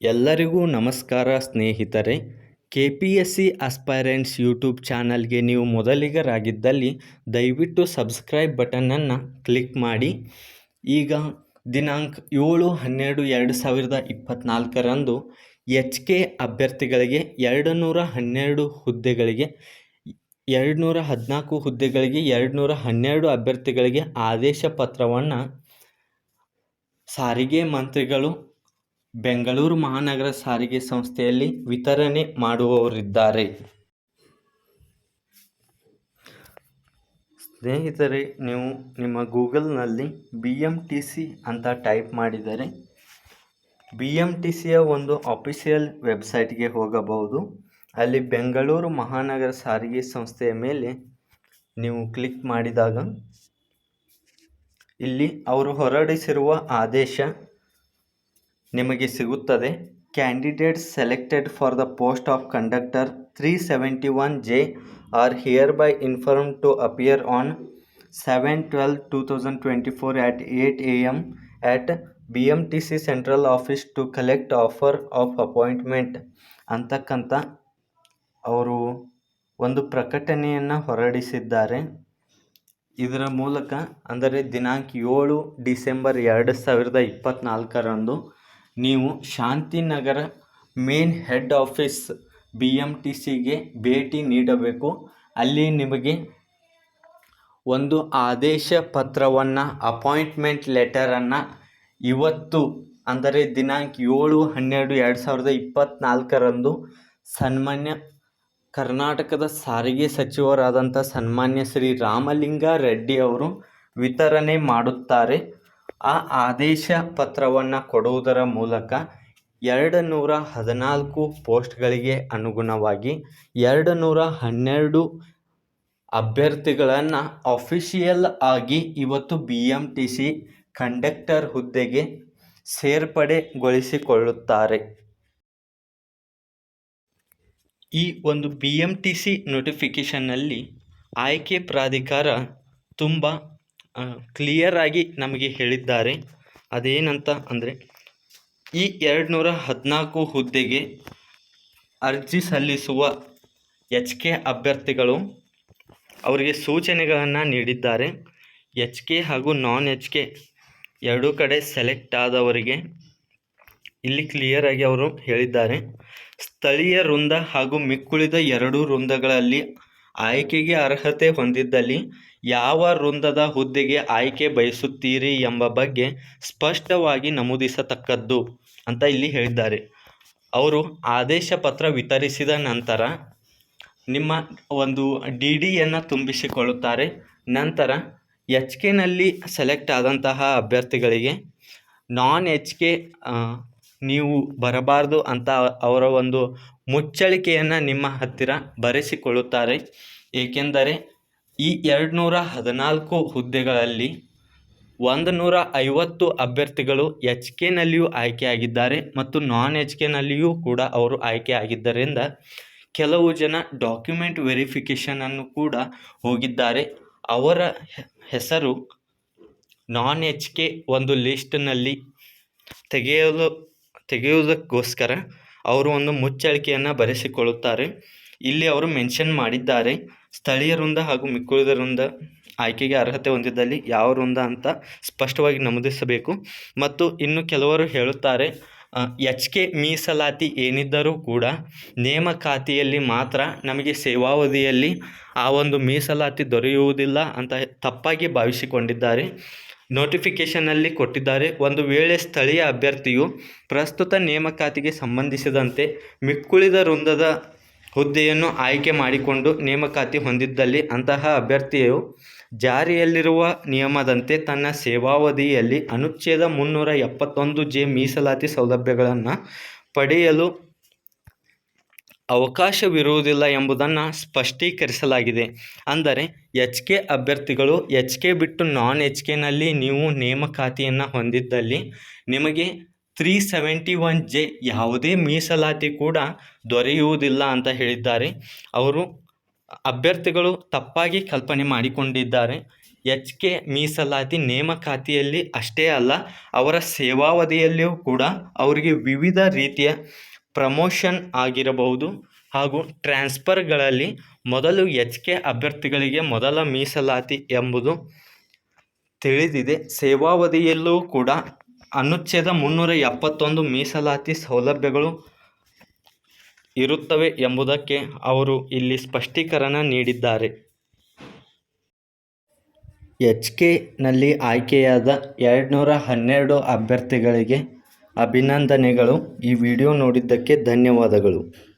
ಎಲ್ಲರಿಗೂ ನಮಸ್ಕಾರ ಸ್ನೇಹಿತರೆ. K P S C aspirants YouTube ಚಾನಲ್ಗೆ ನೀವು ಮೊದಲಿಗರಾಗಿದ್ದಲ್ಲಿ ದಯವಿಟ್ಟು ಸಬ್ಸ್ಕ್ರೈಬ್ ಬಟನನ್ನು ಕ್ಲಿಕ್ ಮಾಡಿ. ಈಗ ದಿನಾಂಕ ಏಳು ಹನ್ನೆರಡು ಎರಡು ಸಾವಿರದ ಇಪ್ಪತ್ತ್ನಾಲ್ಕರಂದು ಎಚ್ ಕೆ ಅಭ್ಯರ್ಥಿಗಳಿಗೆ ಎರಡು ನೂರ ಹನ್ನೆರಡು ಹುದ್ದೆಗಳಿಗೆ ಎರಡು ನೂರ ಹದಿನಾಲ್ಕು ಹುದ್ದೆಗಳಿಗೆ ಎರಡು ನೂರ ಹನ್ನೆರಡು ಅಭ್ಯರ್ಥಿಗಳಿಗೆ ಆದೇಶ ಪತ್ರವನ್ನು ಸಾರಿಗೆ ಮಂತ್ರಿಗಳು ಬೆಂಗಳೂರು ಮಹಾನಗರ ಸಾರಿಗೆ ಸಂಸ್ಥೆಯಲ್ಲಿ ವಿತರಣೆ ಮಾಡುವವರಿದ್ದಾರೆ. ಸ್ನೇಹಿತರೆ, ನೀವು ನಿಮ್ಮ ಗೂಗಲ್ನಲ್ಲಿ ಬಿ ಎಂ ಟಿ ಸಿ ಅಂತ ಟೈಪ್ ಮಾಡಿದರೆ ಬಿ ಎಂ ಟಿ ಸಿಯ ಒಂದು ಅಫಿಷಿಯಲ್ ವೆಬ್ಸೈಟ್ಗೆ ಹೋಗಬಹುದು. ಅಲ್ಲಿ ಬೆಂಗಳೂರು ಮಹಾನಗರ ಸಾರಿಗೆ ಸಂಸ್ಥೆಯ ಮೇಲೆ ನೀವು ಕ್ಲಿಕ್ ಮಾಡಿದಾಗ ಇಲ್ಲಿ ಅವರು ಹೊರಡಿಸಿರುವ ಆದೇಶ ನಿಮಗೆ ಸಿಗುತ್ತದೆ. Candidates selected for the post of conductor three seventy one J R hereby inform to appear on seven twelve two thousand twenty four at eight A M at B M T C central office to collect offer of appointment. ಅಂತಕ್ಕಂಥ ಅವರು ಒಂದು ಪ್ರಕಟಣೆಯನ್ನು ಹೊರಡಿಸಿದ್ದಾರೆ. ಇದರ ಮೂಲಕ ಅಂದರೆ ದಿನಾಂಕ ಏಳು ಡಿಸೆಂಬರ್ ಎರಡು ಸಾವಿರದ ಇಪ್ಪತ್ತ್ನಾಲ್ಕರಂದು ನೀವು Shanthinagar main head office B M T ಸಿಗೆ ಭೇಟಿ ನೀಡಬೇಕು. ಅಲ್ಲಿ ನಿಮಗೆ ಒಂದು ಆದೇಶ ಪತ್ರವನ್ನು, ಅಪಾಯಿಂಟ್ಮೆಂಟ್ ಲೆಟರನ್ನು ಇವತ್ತು, ಅಂದರೆ ದಿನಾಂಕ ಏಳು ಹನ್ನೆರಡು ಎರಡು ಸಾವಿರದ ಇಪ್ಪತ್ತ್ನಾಲ್ಕರಂದು ಸನ್ಮಾನ್ಯ ಕರ್ನಾಟಕದ ಸಾರಿಗೆ ಸಚಿವರಾದಂಥ ಸನ್ಮಾನ್ಯ ಶ್ರೀ ರಾಮಲಿಂಗಾರೆಡ್ಡಿ ಅವರು ವಿತರಣೆ ಮಾಡುತ್ತಾರೆ. ಆ ಆದೇಶ ಪತ್ರವನ್ನು ಕೊಡುವುದರ ಮೂಲಕ ಎರಡು ನೂರ ಹದಿನಾಲ್ಕು ಪೋಸ್ಟ್ಗಳಿಗೆ ಅನುಗುಣವಾಗಿ ಎರಡು ನೂರ ಹನ್ನೆರಡು ಅಭ್ಯರ್ಥಿಗಳನ್ನು ಅಫಿಷಿಯಲ್ ಆಗಿ ಇವತ್ತು B M T C conductor ಹುದ್ದೆಗೆ ಸೇರ್ಪಡೆಗೊಳಿಸಿಕೊಳ್ಳುತ್ತಾರೆ. ಈ ಒಂದು ಬಿ ಎಂ ಟಿ ಸಿ ನೋಟಿಫಿಕೇಷನ್ನಲ್ಲಿ ಆಯ್ಕೆ ಪ್ರಾಧಿಕಾರ ತುಂಬ ಕ್ಲಿಯರ್ ಆಗಿ ನಮಗೆ ಹೇಳಿದ್ದಾರೆ. ಅದೇನಂತ ಅಂದರೆ, ಈ ಎರಡು ನೂರ ಹದಿನಾಲ್ಕು ಹುದ್ದೆಗೆ ಅರ್ಜಿ ಸಲ್ಲಿಸುವ ಎಚ್ ಕೆ ಅಭ್ಯರ್ಥಿಗಳು ಅವರಿಗೆ ಸೂಚನೆಗಳನ್ನು ನೀಡಿದ್ದಾರೆ. ಎಚ್ ಕೆ ಹಾಗೂ ನಾನ್ ಎಚ್ ಕೆ ಎರಡೂ ಕಡೆ ಸೆಲೆಕ್ಟ್ ಆದವರಿಗೆ ಇಲ್ಲಿ ಕ್ಲಿಯರಾಗಿ ಅವರು ಹೇಳಿದ್ದಾರೆ. ಸ್ಥಳೀಯ ವೃಂದ ಹಾಗೂ ಮಿಕ್ಕುಳಿದ ಎರಡೂ ವೃಂದಗಳಲ್ಲಿ ಆಯ್ಕೆಗೆ ಅರ್ಹತೆ ಹೊಂದಿದ್ದಲ್ಲಿ ಯಾವ ವೃಂದದ ಹುದ್ದೆಗೆ ಆಯ್ಕೆ ಬಯಸುತ್ತೀರಿ ಎಂಬ ಬಗ್ಗೆ ಸ್ಪಷ್ಟವಾಗಿ ನಮೂದಿಸತಕ್ಕದ್ದು ಅಂತ ಇಲ್ಲಿ ಹೇಳಿದ್ದಾರೆ. ಅವರು ಆದೇಶ ಪತ್ರ ವಿತರಿಸಿದ ನಂತರ ನಿಮ್ಮ ಒಂದು ಡಿ ಡಿಯನ್ನು ತುಂಬಿಸಿಕೊಳ್ಳುತ್ತಾರೆ. ನಂತರ ಎಚ್ ಕೆನಲ್ಲಿ ಸೆಲೆಕ್ಟ್ ಆದಂತಹ ಅಭ್ಯರ್ಥಿಗಳಿಗೆ ನಾನ್ ಎಚ್ ಕೆ ನೀವು ಬರಬಾರದು ಅಂತ ಅವರ ಒಂದು ಮುಚ್ಚಳಿಕೆಯನ್ನು ನಿಮ್ಮ ಹತ್ತಿರ ಬರೆಸಿಕೊಳ್ಳುತ್ತಾರೆ. ಏಕೆಂದರೆ ಈ ಎರಡು ನೂರ ಹದಿನಾಲ್ಕು ಹುದ್ದೆಗಳಲ್ಲಿ ಒಂದು ನೂರ ಐವತ್ತು ಅಭ್ಯರ್ಥಿಗಳು ಎಚ್ ಕೆನಲ್ಲಿಯೂ ಆಯ್ಕೆಯಾಗಿದ್ದಾರೆ ಮತ್ತು ನಾನ್ ಎಚ್ ಕೆನಲ್ಲಿಯೂ ಕೂಡ ಅವರು ಆಯ್ಕೆ ಆಗಿದ್ದರಿಂದ ಕೆಲವು ಜನ ಡಾಕ್ಯುಮೆಂಟ್ ವೆರಿಫಿಕೇಷನನ್ನು ಕೂಡ ಹೋಗಿದ್ದಾರೆ. ಅವರ ಹೆಸರು ನಾನ್ ಎಚ್ ಕೆ ಒಂದು ಲಿಸ್ಟ್ನಲ್ಲಿ ತೆಗೆಯಲು ತೆಗೆಯುವುದಕ್ಕೋಸ್ಕರ ಅವರು ಒಂದು ಮುಚ್ಚಳಿಕೆಯನ್ನು ಬರೆಸಿಕೊಳ್ಳುತ್ತಾರೆ. ಇಲ್ಲಿ ಅವರು ಮೆನ್ಷನ್ ಮಾಡಿದ್ದಾರೆ ಸ್ಥಳೀಯ ವೃಂದ ಹಾಗೂ ಮಿಕ್ಕುಳಿದ ವೃಂದ ಆಯ್ಕೆಗೆ ಅರ್ಹತೆ ಹೊಂದಿದ್ದಲ್ಲಿ ಯಾವ ವೃಂದ ಅಂತ ಸ್ಪಷ್ಟವಾಗಿ ನಮೂದಿಸಬೇಕು. ಮತ್ತು ಇನ್ನು ಕೆಲವರು ಹೇಳುತ್ತಾರೆ ಎಚ್ ಕೆ ಮೀಸಲಾತಿ ಏನಿದ್ದರೂ ಕೂಡ ನೇಮಕಾತಿಯಲ್ಲಿ ಮಾತ್ರ ನಮಗೆ ಸೇವಾವಧಿಯಲ್ಲಿ ಆ ಒಂದು ಮೀಸಲಾತಿ ದೊರೆಯುವುದಿಲ್ಲ ಅಂತ ತಪ್ಪಾಗಿ ಭಾವಿಸಿಕೊಂಡಿದ್ದಾರೆ. ನೋಟಿಫಿಕೇಷನ್ನಲ್ಲಿ ಕೊಟ್ಟಿದ್ದಾರೆ. ಒಂದು ವೇಳೆ ಸ್ಥಳೀಯ ಅಭ್ಯರ್ಥಿಯು ಪ್ರಸ್ತುತ ನೇಮಕಾತಿಗೆ ಸಂಬಂಧಿಸಿದಂತೆ ಮಿಕ್ಕುಳಿದ ವೃಂದದ ಹುದ್ದೆಯನ್ನು ಆಯ್ಕೆ ಮಾಡಿಕೊಂಡು ನೇಮಕಾತಿ ಹೊಂದಿದ್ದಲ್ಲಿ ಅಂತಹ ಅಭ್ಯರ್ಥಿಯು ಜಾರಿಯಲ್ಲಿರುವ ನಿಯಮದಂತೆ ತನ್ನ ಸೇವಾವಧಿಯಲ್ಲಿ ಅನುಚ್ಛೇದ ಮುನ್ನೂರ ಎಪ್ಪತ್ತೊಂದು ಜೆ ಮೀಸಲಾತಿ ಸೌಲಭ್ಯಗಳನ್ನು ಪಡೆಯಲು ಅವಕಾಶವಿರುವುದಿಲ್ಲ ಎಂಬುದನ್ನು ಸ್ಪಷ್ಟೀಕರಿಸಲಾಗಿದೆ. ಅಂದರೆ, ಎಚ್ ಕೆ ಅಭ್ಯರ್ಥಿಗಳು ಎಚ್ ಕೆ ಬಿಟ್ಟು ನಾನ್ ಎಚ್ ಕೆನಲ್ಲಿ ನೀವು ನೇಮಕಾತಿಯನ್ನು ಹೊಂದಿದ್ದಲ್ಲಿ ನಿಮಗೆ ತ್ರೀ ಸೆವೆಂಟಿ ಒನ್ ಜೆ ಯಾವುದೇ ಮೀಸಲಾತಿ ಕೂಡ ದೊರೆಯುವುದಿಲ್ಲ ಅಂತ ಹೇಳಿದ್ದಾರೆ. ಅವರು ಅಭ್ಯರ್ಥಿಗಳು ತಪ್ಪಾಗಿ ಕಲ್ಪನೆ ಮಾಡಿಕೊಂಡಿದ್ದಾರೆ. ಎಚ್ ಕೆ ಮೀಸಲಾತಿ ನೇಮಕಾತಿಯಲ್ಲಿ ಅಷ್ಟೇ ಅಲ್ಲ, ಅವರ ಸೇವಾವಧಿಯಲ್ಲಿಯೂ ಕೂಡ ಅವರಿಗೆ ವಿವಿಧ ರೀತಿಯ ಪ್ರಮೋಷನ್ ಆಗಿರಬಹುದು ಹಾಗೂ ಟ್ರಾನ್ಸ್ಫರ್ಗಳಲ್ಲಿ ಮೊದಲು ಎಚ್ ಕೆ ಅಭ್ಯರ್ಥಿಗಳಿಗೆ ಮೊದಲ ಮೀಸಲಾತಿ ಎಂಬುದು ತಿಳಿದಿದೆ. ಸೇವಾವಧಿಯಲ್ಲೂ ಕೂಡ ಅನುಚ್ಛೇದ ಮುನ್ನೂರ ಎಪ್ಪತ್ತೊಂದು ಮೀಸಲಾತಿ ಸೌಲಭ್ಯಗಳು ಇರುತ್ತವೆ ಎಂಬುದಕ್ಕೆ ಅವರು ಇಲ್ಲಿ ಸ್ಪಷ್ಟೀಕರಣ ನೀಡಿದ್ದಾರೆ. ಎಚ್ ಕೆನಲ್ಲಿ ಆಯ್ಕೆಯಾದ ಎರಡುನೂರ ಹನ್ನೆರಡು ಅಭ್ಯರ್ಥಿಗಳಿಗೆ ಅಭಿನಂದನೆಗಳು. ಈ ವಿಡಿಯೋ ನೋಡಿದ್ದಕ್ಕೆ ಧನ್ಯವಾದಗಳು.